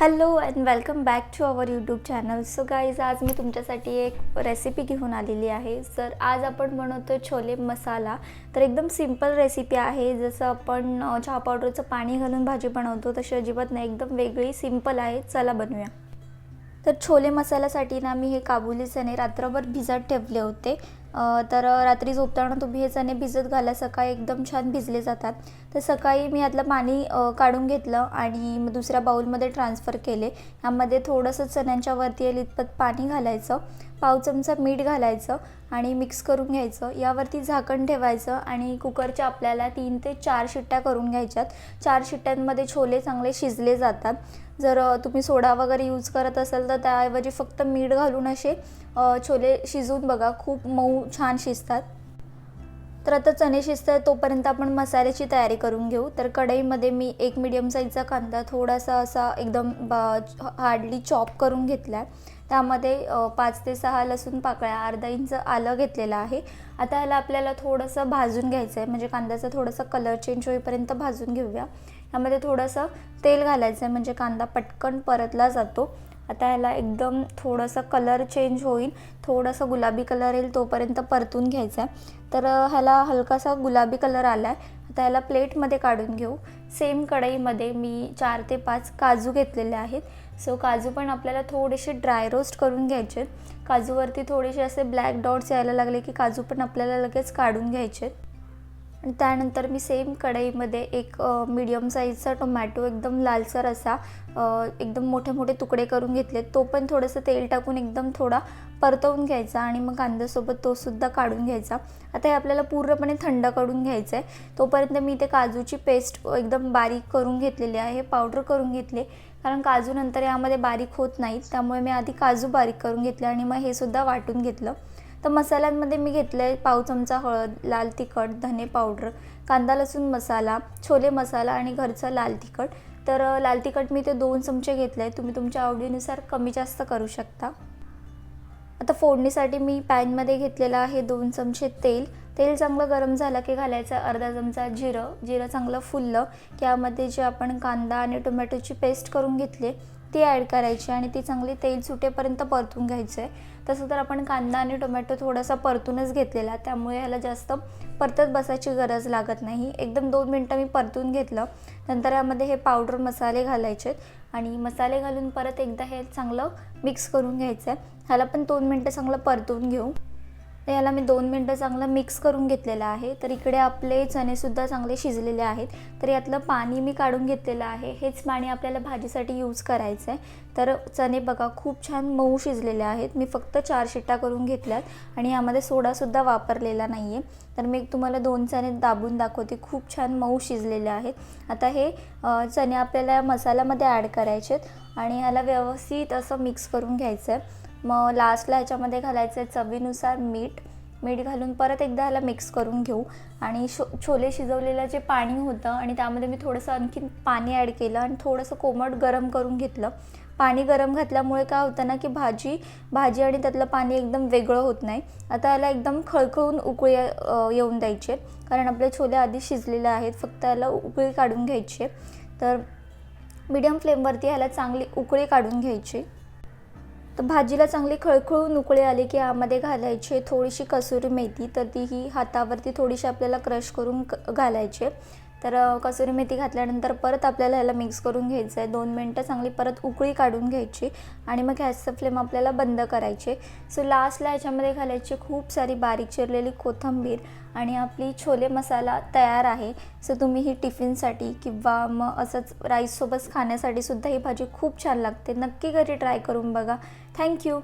Hello and welcome back to our YouTube channel so guys आज मी तुमच्यासाठी एक रेसिपी घेऊन आलेली आहे. तर आज आपण बनवतो छोले मसाला तर एकदम सिंपल रेसिपी आहे. जसं आपण चहा पावडरचं पाणी घालून भाजी बनवतो तशी अजिबात नाही. एकदम वेगळी सिंपल आहे. चला बनवूया. तर छोले मसाल्यासाठी ना मी हे काबुली चणे रात्रभर भिजत ठेवले होते. तर रात्री झोपताना तुम्ही हे चणे भिजत घाला. सकाळी एकदम छान भिजले जातात. तर सकाळी मी यातलं पाणी काढून घेतलं आणि मग दुसऱ्या बाऊलमध्ये ट्रान्सफर केले. यामध्ये थोडंसं चण्यांच्या वरती येईल इतपत पाणी घालायचं. पाव चमचा मीठ घालायचं आणि मिक्स करून घ्यायचं. यावरती झाकण ठेवायचं आणि कुकरच्या आपल्याला तीन ते चार शिट्ट्या करून घ्यायच्यात. चार शिट्ट्यांमध्ये छोले चांगले शिजले जातात. जर तुम्ही सोडा वगैरे यूज करत असाल तर त्याऐवजी फक्त मीठ घालून असे छोले शिजवून बघा खूप मऊ छान शिजतात. तर आता चणे शिजतात तोपर्यंत आपण मसाल्याची तयारी करून घेऊ. तर कढईमध्ये मी एक मिडियम साईजचा कांदा थोडासा असा एकदम हार्डली चॉप करून घेतला आहे त्यामध्ये पाच ते सहा लसूण पाकळ्या अर्धा इंच आलं घेतलेलं आहे. आता ह्याला आपल्याला थोडंसं भाजून घ्यायचं आहे म्हणजे कांद्याचा थोडासा कलर चेंज होईपर्यंत भाजून घेऊया. यामध्ये थोडंसं तेल घालायचं आहे. म्हणजे कांदा पटकन परतला जातो. आता ह्याला एकदम थोडंसं कलर चेंज होईल. थोडंसं गुलाबी कलर येईल तोपर्यंत परतून घ्यायचा आहे. तर ह्याला हलकासा गुलाबी कलर आला आहे आता ह्याला प्लेटमध्ये काढून घेऊ. सेम कढईमध्ये मी चार ते पाच काजू घेतलेले आहेत. सो काजू पण आपल्याला थोडेसे ड्राय रोस्ट करून घ्यायचे काजूवरती थोडेसे असे ब्लॅक डॉट्स यायला लागले की काजू पण आपल्याला लगेच काढून घ्यायचे आणि त्यानंतर मी सेम कढईमध्ये एक मीडियम साईजचा टोमॅटो एकदम लालसर असा एकदम मोठे मोठे तुकडे करून घेतले तो पण थोडंसं तेल टाकून एकदम थोडा परतवून घ्यायचा आणि मग कांद्यासोबत तोसुद्धा काढून घ्यायचा. आता हे आपल्याला पूर्णपणे थंड करून घ्यायचं आहे तोपर्यंत मी ते काजूची पेस्ट एकदम बारीक करून घेतलेली आहे पावडर करून घेतले. कारण काजू नंतर यामध्ये बारीक होत नाहीत त्यामुळे मी आधी काजू बारीक करून घेतले आणि मग हे सुद्धा वाटून घेतलं. तर मसाल्यांमध्ये मी घेतलं आहे पाव चमचा हळद लाल तिखट धने पावडर कांदा लसूण मसाला छोले मसाला आणि घरचा लाल तिखट. तर लाल तिखट मी ते दोन चमचे घेतले आहे तुम्ही तुमच्या आवडीनुसार कमी जास्त करू शकता. आता फोडणीसाठी मी पॅनमध्ये घेतलेलं आहे दोन चमचे तेल. तेल चांगलं गरम झालं की घालायचं अर्धा चमचा जिरं. जिरं चांगलं फुललं की यामध्ये जे आपण कांदा आणि टोमॅटोची पेस्ट करून घेतली ती ॲड करायची आणि ती चांगली तेल सुटेपर्यंत परतून घ्यायचं आहे तसं तर आपण कांदा आणि टोमॅटो थोडासा परतूनच घेतलेला त्यामुळे ह्याला जास्त परतत बसायची गरज लागत नाही. एकदम दोन मिनटं मी परतून घेतलं. नंतर यामध्ये हे पावडर मसाले घालायचे आणि मसाले घालून परत एकदा हे चांगलं मिक्स करून घ्यायचं आहे ह्याला पण दोन मिनटं चांगलं परतून घेऊ. तर याला मी दोन मिनटं चांगलं मिक्स करून घेतलेलं आहे. तर इकडे आपले चणेसुद्धा चांगले शिजलेले आहेत. तर यातलं पाणी मी काढून घेतलेलं आहे. हेच पाणी आपल्याला भाजीसाठी यूज करायचं आहे तर चणे बघा खूप छान मऊ शिजलेले आहेत. मी फक्त चार शिट्टा करून घेतल्यात आणि यामध्ये सोडासुद्धा वापरलेला नाही आहे तर मी तुम्हाला दोन चणे दाबून दाखवते. खूप छान मऊ शिजलेले आहेत. आता हे चणे आपल्याला मसाल्यामध्ये ॲड करायचे आहेत आणि ह्याला व्यवस्थित असं मिक्स करून घ्यायचं आहे मग लास्टला ह्याच्यामध्ये घालायचं आहे चवीनुसार मीठ. मीठ घालून परत एकदा ह्याला मिक्स करून घेऊ. आणि शो छोले शिजवलेलं जे पाणी होतं आणि त्यामध्ये मी थोडंसं आणखीन पाणी ॲड केलं आणि थोडंसं कोमट गरम करून घेतलं. पाणी गरम घातल्यामुळे काय होतं ना की भाजी भाजी आणि त्यातलं पाणी एकदम वेगळं होत नाही. आता याला एकदम खळखळून उकळी येऊन द्यायचे. कारण आपले छोले आधी शिजलेले आहेत. फक्त याला उकळी काढून घ्यायची. तर मीडियम फ्लेमवरती ह्याला चांगली उकळी काढून घ्यायची. तर भाजीला चांगली खळखळून उकळे आले की यामध्ये घालायचे. थोडीशी कसुरी मेथी तर तीही हातावरती थोडीशी आपल्याला क्रश करून घालायचे. तर कसुरी मेथी घातल्यानंतर परत आपल्याला ह्याला मिक्स करून घ्यायचं आहे. दोन मिनटं चांगली परत उकळी काढून घ्यायची आणि मग गॅसचं फ्लेम आपल्याला बंद करायचे. सो लास्टला ह्याच्यामध्ये घालायची खूप सारी बारीक चिरलेली कोथिंबीर आणि आपली छोले मसाला तयार आहे. सो तुम्ही ही टिफिनसाठी किंवा मग असंच राईससोबत खाण्यासाठी सुद्धा ही भाजी खूप छान लागते. नक्की घरी ट्राय करून बघा. थँक्यू